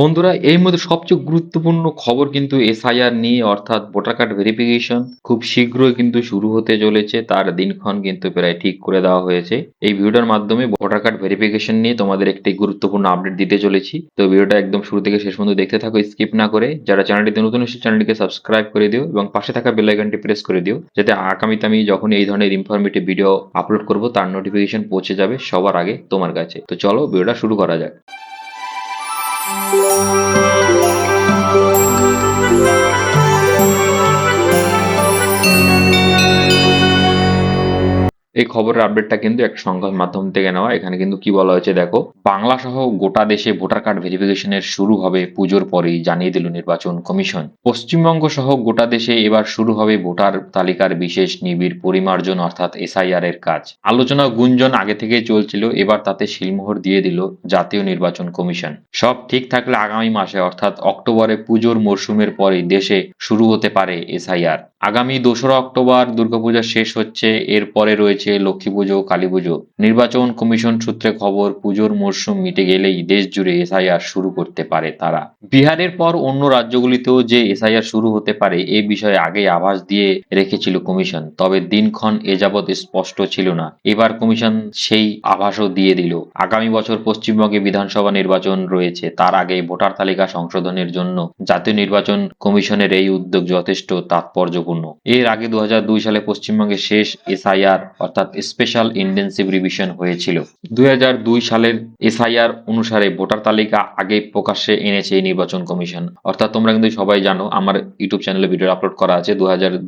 বন্ধুরা, এই মধ্যে সবচেয়ে গুরুত্বপূর্ণ খবর কিন্তু এসআইআর নিয়ে, অর্থাৎ ভোটার কার্ড ভেরিফিকেশন। খুব শীঘ্রই কিন্তু শুরু হতে চলেছে, তার দিনক্ষণ কিন্তু প্রায় ঠিক করে দেওয়া হয়েছে। এই ভিডিওর মাধ্যমে ভোটার কার্ড ভেরিফিকেশন নিয়ে তোমাদের একটি গুরুত্বপূর্ণ আপডেট দিতে চলেছি। তো ভিডিওটা একদম শুরু থেকে শেষ পর্যন্ত দেখতে থাকো, স্কিপ না করে। যারা চ্যানেলটিতে নতুন এসে চ্যানেলটিকে সাবস্ক্রাইব করে দিও এবং পাশে থাকা বেল প্রেস করে দিও, যাতে আগামীতে আমি যখন এই ধরনের ইনফরমেটিভ ভিডিও আপলোড করব, তার নোটিফিকেশন পৌঁছে যাবে সবার আগে তোমার কাছে। তো চলো, ভিডিওটা শুরু করা যাক। Música এই খবরের আপডেটটা কিন্তু একটা সংবাদ মাধ্যম থেকে নেওয়া। এখানে কিন্তু কি বলা হয়েছে দেখো, বাংলা সহ গোটা দেশে ভোটার কার্ড ভেরিফিকেশনের শুরু হবে পুজোর পরেই, জানিয়ে দিল নির্বাচন কমিশন। পশ্চিমবঙ্গ সহ গোটা দেশে এবার শুরু হবে ভোটার তালিকার বিশেষ নিবিড় পরিমার্জন, অর্থাৎ এসআইআর এর কাজ। আলোচনা গুঞ্জন আগে থেকে চলছিল, এবার তাতে শিলমোহর দিয়ে দিল জাতীয় নির্বাচন কমিশন। সব ঠিক থাকলে আগামী মাসে, অর্থাৎ অক্টোবরে পুজোর মরশুমের পরেই দেশে শুরু হতে পারে এসআইআর আগামী দোসরা অক্টোবর দুর্গাপূজা শেষ হচ্ছে, এরপরে রয়েছে লক্ষ্মী পুজো, কালী পুজো। নির্বাচন কমিশন সূত্রে খবর, পুজোর মরশুম মিটে গেলেই দেশ জুড়ে এসআইআর শুরু করতে পারে তারা। বিহারের পর অন্য রাজ্যগুলিতেও যে এসআইআর শুরু হতে পারে, এ বিষয়ে আগেই আভাস দিয়ে রেখেছিল কমিশন, তবে দিনক্ষণ এ যাবৎ স্পষ্ট ছিল না। এবার কমিশন সেই আভাসও দিয়ে দিল। আগামী বছর পশ্চিমবঙ্গে বিধানসভা নির্বাচন রয়েছে, তার আগে ভোটার তালিকা সংশোধনের জন্য জাতীয় নির্বাচন কমিশনের এই উদ্যোগ যথেষ্ট তাৎপর্যপূর্ণ। এর আগে দু হাজার দুই সালে পশ্চিমবঙ্গে শেষ এসআইআর, অর্থাৎ স্পেশাল ইন্টেন্সিভ রিভিশন হয়েছিল। দুই সালের এসআইআর অনুসারে ভোটার তালিকা আগে প্রকাশ্যে এনেছে এই নির্বাচন কমিশন। অর্থাৎ তোমরা কিন্তু সবাই জানো, আমার ইউটিউব চ্যানেলে ভিডিও আপলোড করা আছে।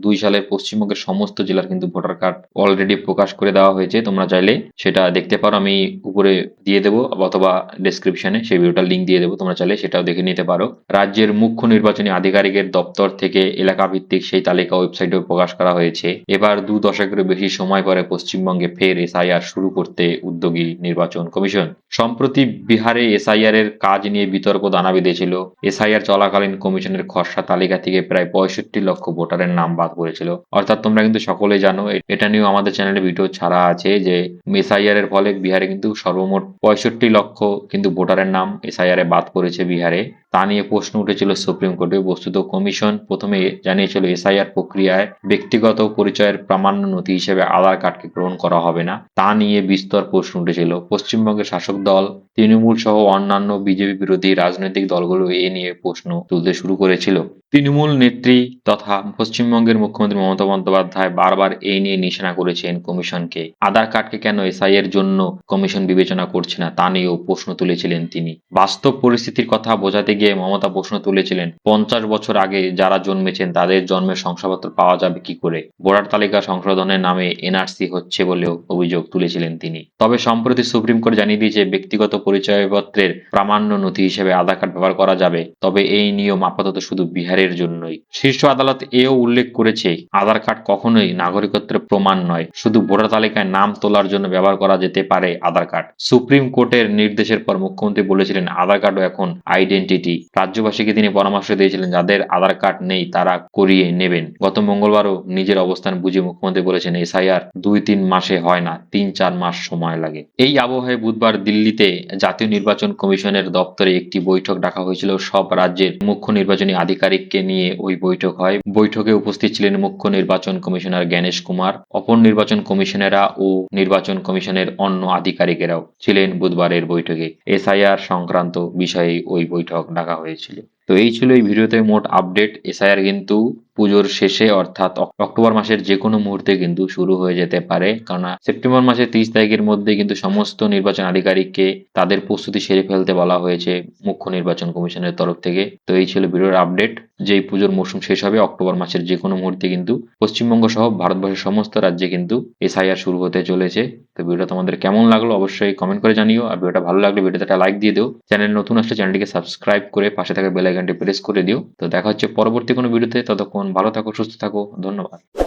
দুই সালের পশ্চিমবঙ্গের সমস্ত জেলার কিন্তু ভোটার কার্ড অলরেডি প্রকাশ করে দেওয়া হয়েছে। তোমরা চাইলে সেটা দেখতে পারো, আমি উপরে দিয়ে দেবো অথবা ডেসক্রিপশনে সেই ভিডিওটার লিঙ্ক দিয়ে দেবো। তোমরা চাইলে সেটাও দেখে নিতে পারো। রাজ্যের মুখ্য নির্বাচনী আধিকারিকের দপ্তর থেকে এলাকা ভিত্তিক সেই তালিকা ওয়েবসাইটে প্রকাশ করা হয়েছে। এবার দু দশকের বেশি সময় পরে পশ্চিমবঙ্গে ফের এসআইআর শুরু করতে উদ্যোগী নির্বাচন কমিশন। সম্প্রতি বিহারে এসআইআর এর কাজ নিয়ে বিতর্ক দানা বেঁধেছিল। এসআইআর চলাকালীন কমিশনের খসড়া তালিকা থেকে প্রায় পঁয়ষট্টি লক্ষ ভোটারের নাম বাদ পড়েছিল। অর্থাৎ তোমরা কিন্তু সকলে জানো এটা নিয়েও আমাদের চ্যানেলে ভিডিও ছাড়া আছে যে, এসআইআর এর ফলে বিহারে কিন্তু সর্বমোট পঁয়ষট্টি লক্ষ কিন্তু ভোটারের নাম এসআইআর এ বাদ পড়েছে বিহারে। তা নিয়ে প্রশ্ন উঠেছিল সুপ্রিম কোর্টে। বস্তুত কমিশন প্রথমে জানিয়েছিল, এসআইআর প্রক্রিয়ায় ব্যক্তিগত পরিচয়ের প্রামাণ্য নথি হিসেবে আধার কার্ডকে গ্রহণ করা হবে না। তা নিয়ে বিস্তর প্রশ্ন উঠেছিল। পশ্চিমবঙ্গের শাসক দল তৃণমূল সহ অন্যান্য বিজেপি বিরোধী রাজনৈতিক দলগুলো এ নিয়ে প্রশ্ন তুলতে শুরু করেছিল। তৃণমূল নেত্রী তথা পশ্চিমবঙ্গের মুখ্যমন্ত্রী মমতা বন্দ্যোপাধ্যায় বারবার এই নিয়ে নিশানা করেছেন কমিশনকে। আধার কার্ডকে কেন এসআই এর জন্য কমিশন বিবেচনা করছে না তা নিয়েও প্রশ্ন তুলেছিলেন তিনি। বাস্তব পরিস্থিতির কথা বোঝাতে গিয়ে মমতা প্রশ্ন তুলেছিলেন, পঞ্চাশ বছর আগে যারা জন্মেছেন তাদের জন্মের শংসাপত্র পাওয়া যাবে কি করে? ভোটার তালিকা সংশোধনের নামে এনআরসি হচ্ছে বলেও অভিযোগ তুলেছিলেন তিনি। তবে সম্প্রতি সুপ্রিম কোর্ট জানিয়ে দিয়েছে ব্যক্তিগত পরিচয়পত্রের প্রামাণ্য নথি হিসেবে আধার কার্ড ব্যবহার করা যাবে, তবে এই নিয়ম আপাতত শুধু বিহারের জন্যই। শীর্ষ আদালত এও উল্লেখ করেছে, আধার কার্ড কখনোই নাগরিকত্বের প্রমাণ নয়, শুধু ভোটার তালিকায় নাম তোলার জন্য ব্যবহার করা যেতে পারে আধার কার্ড। সুপ্রিম কোর্টের নির্দেশের পর মুখ্যমন্ত্রী বলেছিলেন, আধার কার্ডও এখন আইডেন্টিটি। রাজ্যবাসীকে তিনি পরামর্শ দিয়েছিলেন, যাদের আধার কার্ড নেই, তারা করিয়ে নেবেন। গত মঙ্গলবারও নিজের অবস্থান বুঝে মুখ্যমন্ত্রী বলেছেন, এসআইআর দুই তিন মাসে হয় না, তিন চার মাস সময় লাগে। এই আবহাওয়ায় বুধবার দিল্লিতে জাতীয় নির্বাচন কমিশনের দপ্তরে একটি বৈঠক ডাকা হয়েছিল। সব রাজ্যের মুখ্য নির্বাচনী আধিকারিককে নিয়ে ওই বৈঠক হয়। বৈঠকে উপস্থিত ছিলেন মুখ্য নির্বাচন কমিশনার জ্ঞানেশ কুমার, অপর নির্বাচন কমিশনেরা ও নির্বাচন কমিশনের অন্য আধিকারিকেরাও ছিলেন বুধবারের বৈঠকে। এসআইআর সংক্রান্ত বিষয়ে ওই বৈঠক ডাকা হয়েছিল। তো এই ছিল এই ভিডিওতে মোট আপডেট এসআইআর কিন্তু পুজোর শেষে অর্থাৎ অক্টোবর মাসের যে কোনো মুহূর্তে কিন্তু শুরু হয়ে যেতে পারে। কারণ সেপ্টেম্বর মাসের তিরিশ তারিখের মধ্যে কিন্তু সমস্ত নির্বাচন আধিকারিককে তাদের প্রস্তুতি সেরে ফেলতে বলা হয়েছে মুখ্য নির্বাচন কমিশনের তরফ থেকে। তো এই ছিল ভিডিওর আপডেট যেই পুজোর মৌসুম শেষ হবে অক্টোবর মাসের যে কোনো মুহূর্তে কিন্তু পশ্চিমবঙ্গ সহ ভারতবর্ষের সমস্ত রাজ্যে কিন্তু এসআইআর শুরু হতে চলেছে। তো ভিডিওটা তোমাদের কেমন লাগল অবশ্যই কমেন্ট করে জানিও। আর ভিডিওটা ভালো লাগলে ভিডিওতে একটা লাইক দিয়ে দিও। চ্যানেল নতুন আসলে চ্যানেলটিকে সাবস্ক্রাইব করে পাশে থাকা বেল আইকনটি প্রেস করে দিও। তো দেখা হচ্ছে পরবর্তী কোনো ভিডিওতে। ততক্ষণ ভালো থাকো, সুস্থ থাকো। ধন্যবাদ।